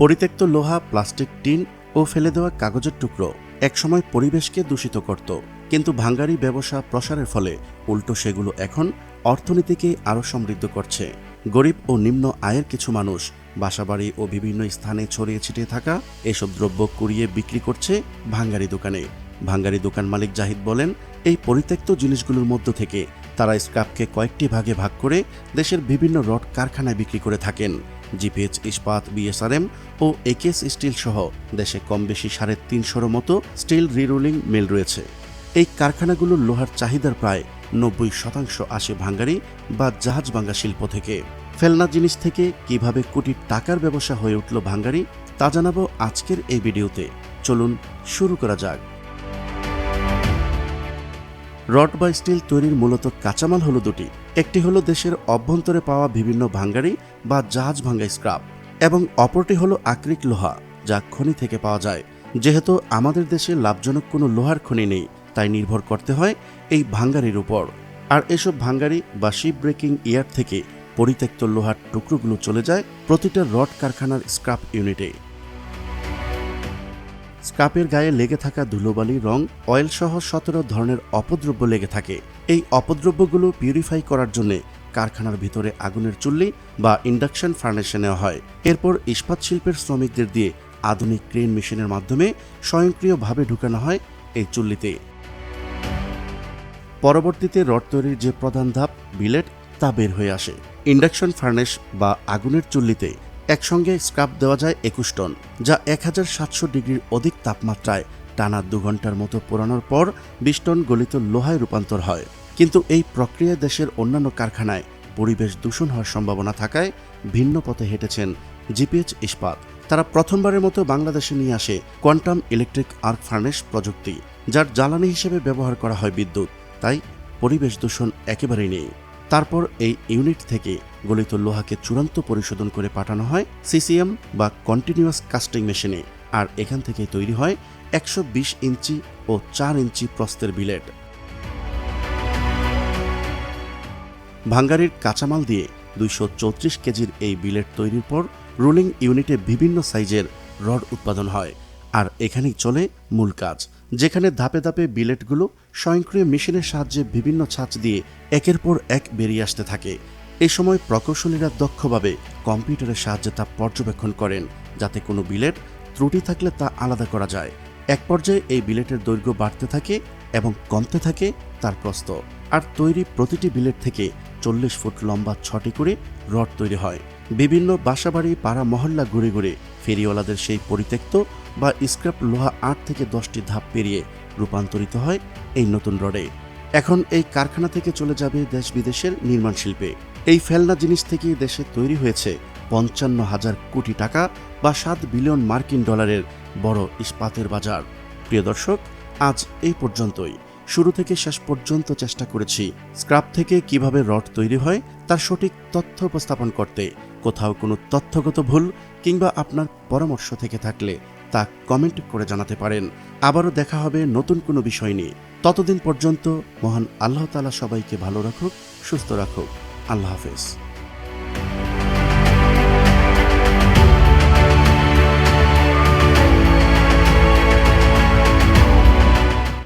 পরিত্যক্ত লোহা, plastic, tin ও ফেলে দেওয়া কাগজের টুকরো একসময় পরিবেশকে দূষিত করত। কিন্তু ভাঙ্গারি ব্যবসা প্রসারের ফলে উল্টো সেগুলো এখন অর্থনীতিকে আরও সমৃদ্ধ করছে। গরিব ও নিম্ন আয়ের কিছু মানুষ বাসাবাড়ি ও বিভিন্ন স্থানে ছড়িয়ে ছিটিয়ে থাকা এসব দ্রব্য কুড়িয়ে বিক্রি করছে ভাঙ্গারি দোকানে। ভাঙ্গারি দোকান মালিক জাহিদ বলেন, এই পরিত্যক্ত জিনিসগুলোর মধ্য থেকে তারা স্ক্রাপকে কয়েকটি ভাগে ভাগ করে দেশের বিভিন্ন রড কারখানায় বিক্রি করে থাকেন। জিপিএইচ ইস্পাত, বিএসআরএম ও একেএস স্টিল সহ দেশে কম বেশি সাড়ে তিনশোর মতো স্টিল রিরোলিং মিল রয়েছে। এই কারখানাগুলোর লোহার চাহিদার প্রায় নব্বই শতাংশ আসে ভাঙ্গারি বা জাহাজ ভাঙ্গা শিল্প থেকে। ফেলনা জিনিস থেকে কীভাবে কোটি টাকার ব্যবসা হয়ে উঠল ভাঙ্গারি, তা জানাব আজকের এই ভিডিওতে। চলুন শুরু করা যাক। রড বা স্টিল তৈরির মূলত কাঁচামাল হলো দুটি। একটি হলো দেশের অভ্যন্তরে পাওয়া বিভিন্ন ভাঙ্গারি বা জাহাজ ভাঙ্গা স্ক্রাপ এবং অপরটি হলো আকরিক লোহা, যা খনি থেকে পাওয়া যায়। যেহেতু আমাদের দেশে লাভজনক কোনো লোহার খনি নেই, তাই নির্ভর করতে হয় এই ভাঙ্গারির উপর। আর এসব ভাঙ্গারি বা শিপ ব্রেকিং ইয়ার থেকে পরিত্যক্ত লোহার টুকরোগুলো চলে যায় প্রতিটা রড কারখানার স্ক্রাপ ইউনিটে। স্ক্রাপের গায়ে লেগে থাকা ধুলোবালি রং অয়েল সহ সতেরো ধরনের অপদ্রব্য লেগে থাকে। এই অপদ্রব্যগুলো পিউরিফাই করার জন্য কারখানার ভিতরে আগুনের চুল্লি বা ইন্ডাকশন ফার্নেসে নেওয়া হয়। এরপর ইস্পাত শিল্পের শ্রমিকদের দিয়ে আধুনিক ক্রেন মেশিনের মাধ্যমে স্বয়ংক্রিয়ভাবে ঢুকানো হয় এই চুল্লিতে। পরবর্তীতে রড তৈরির যে প্রধান ধাপ, বিলেট, তা বের হয়ে আসে। ইন্ডাকশন ফার্নেস বা আগুনের চুল্লিতে একসঙ্গে স্ক্রাপ দেওয়া যায় একুশ টন, যা এক হাজার সাতশো ডিগ্রির অধিক তাপমাত্রায় টানা দু ঘণ্টার মতো পোড়ানোর পর বিশ টন গলিত লোহায় রূপান্তর হয়। কিন্তু এই প্রক্রিয়া দেশের অন্যান্য কারখানায় পরিবেশ দূষণ হওয়ার সম্ভাবনা থাকায় ভিন্ন পথে হেঁটেছেন জিপিএইচ ইস্পাত। তারা প্রথমবারের মতো বাংলাদেশে নিয়ে আসে কোয়ান্টাম ইলেকট্রিক আর্ক ফার্নেস প্রযুক্তি, যার জ্বালানি হিসেবে ব্যবহার করা হয় বিদ্যুৎ। তাই পরিবেশ দূষণ একেবারেই নেই। তারপর এই ইউনিট থেকে গলিত লোহাকে চূড়ান্ত পরিশোধন করে পাঠানো হয় সিসিএম বা কন্টিনিউয়াস কাস্টিং মেশিনে, আর এখান থেকে তৈরি হয় একশো বিশ ইঞ্চি ও চার ইঞ্চি প্রস্তের বিলেট। ভাঙ্গারির কাঁচামাল দিয়ে দুইশো চৌত্রিশ কেজির এই বিলেট তৈরির পর রোলিং ইউনিটে বিভিন্ন সাইজের রড উৎপাদন হয়। আর এখানেই চলে মূল কাজ, যেখানে ধাপে ধাপে বিলেটগুলো স্বয়ংক্রিয় মেশিনের সাহায্যে বিভিন্ন ছাঁচ দিয়ে একের পর এক বেরিয়ে আসতে থাকে। এই সময় প্রকৌশলীরা দক্ষভাবে কম্পিউটারের সাহায্যে তা পর্যবেক্ষণ করেন, যাতে কোনো বিলেট ত্রুটি থাকলে তা আলাদা করা যায়। এক পর্যায়ে এই বিলেটের দৈর্ঘ্য বাড়তে থাকে এবং কমতে থাকে তার প্রস্থ। আর তৈরি প্রতিটি বিলেট থেকে চল্লিশ ফুট লম্বা ছটি করে রড তৈরি হয়। বিভিন্ন বাসাবাড়ি, পাড়া, মহল্লা ঘুরে ঘুরে ফেরিওয়ালাদের সেই পরিত্যক্ত বা স্ক্র্যাপ লোহা আট থেকে দশটি ধাপ পেরিয়ে রূপান্তরিত হয় এই নতুন রডে। এখন এই কারখানা থেকে চলে যাবে দেশ বিদেশের নির্মাণ শিল্পে। এই ফেলনা জিনিস থেকে দেশে তৈরি হয়েছে পঞ্চান্ন হাজার কোটি টাকা বা সাত বিলিয়ন মার্কিন ডলারের বড় ইস্পাতের বাজার। প্রিয় দর্শক, আজ এই পর্যন্তই। শুরু থেকে শেষ পর্যন্ত চেষ্টা করেছি। স্ক্রাপ থেকে কীভাবে রড তৈরি হয়, তার সঠিক তথ্য উপস্থাপন করতে। কোথাও কোনো তথ্যগত ভুল কিংবা আপনার পরামর্শ থেকে থাকলে তা কমেন্ট করে জানাতে পারেন। আবারও দেখা হবে নতুন কোনো বিষয় নিয়ে। ততদিন পর্যন্ত মহান আল্লাহ তালা সবাইকে ভালো রাখুক, সুস্থ রাখুক। আল্লাহ হাফেজ।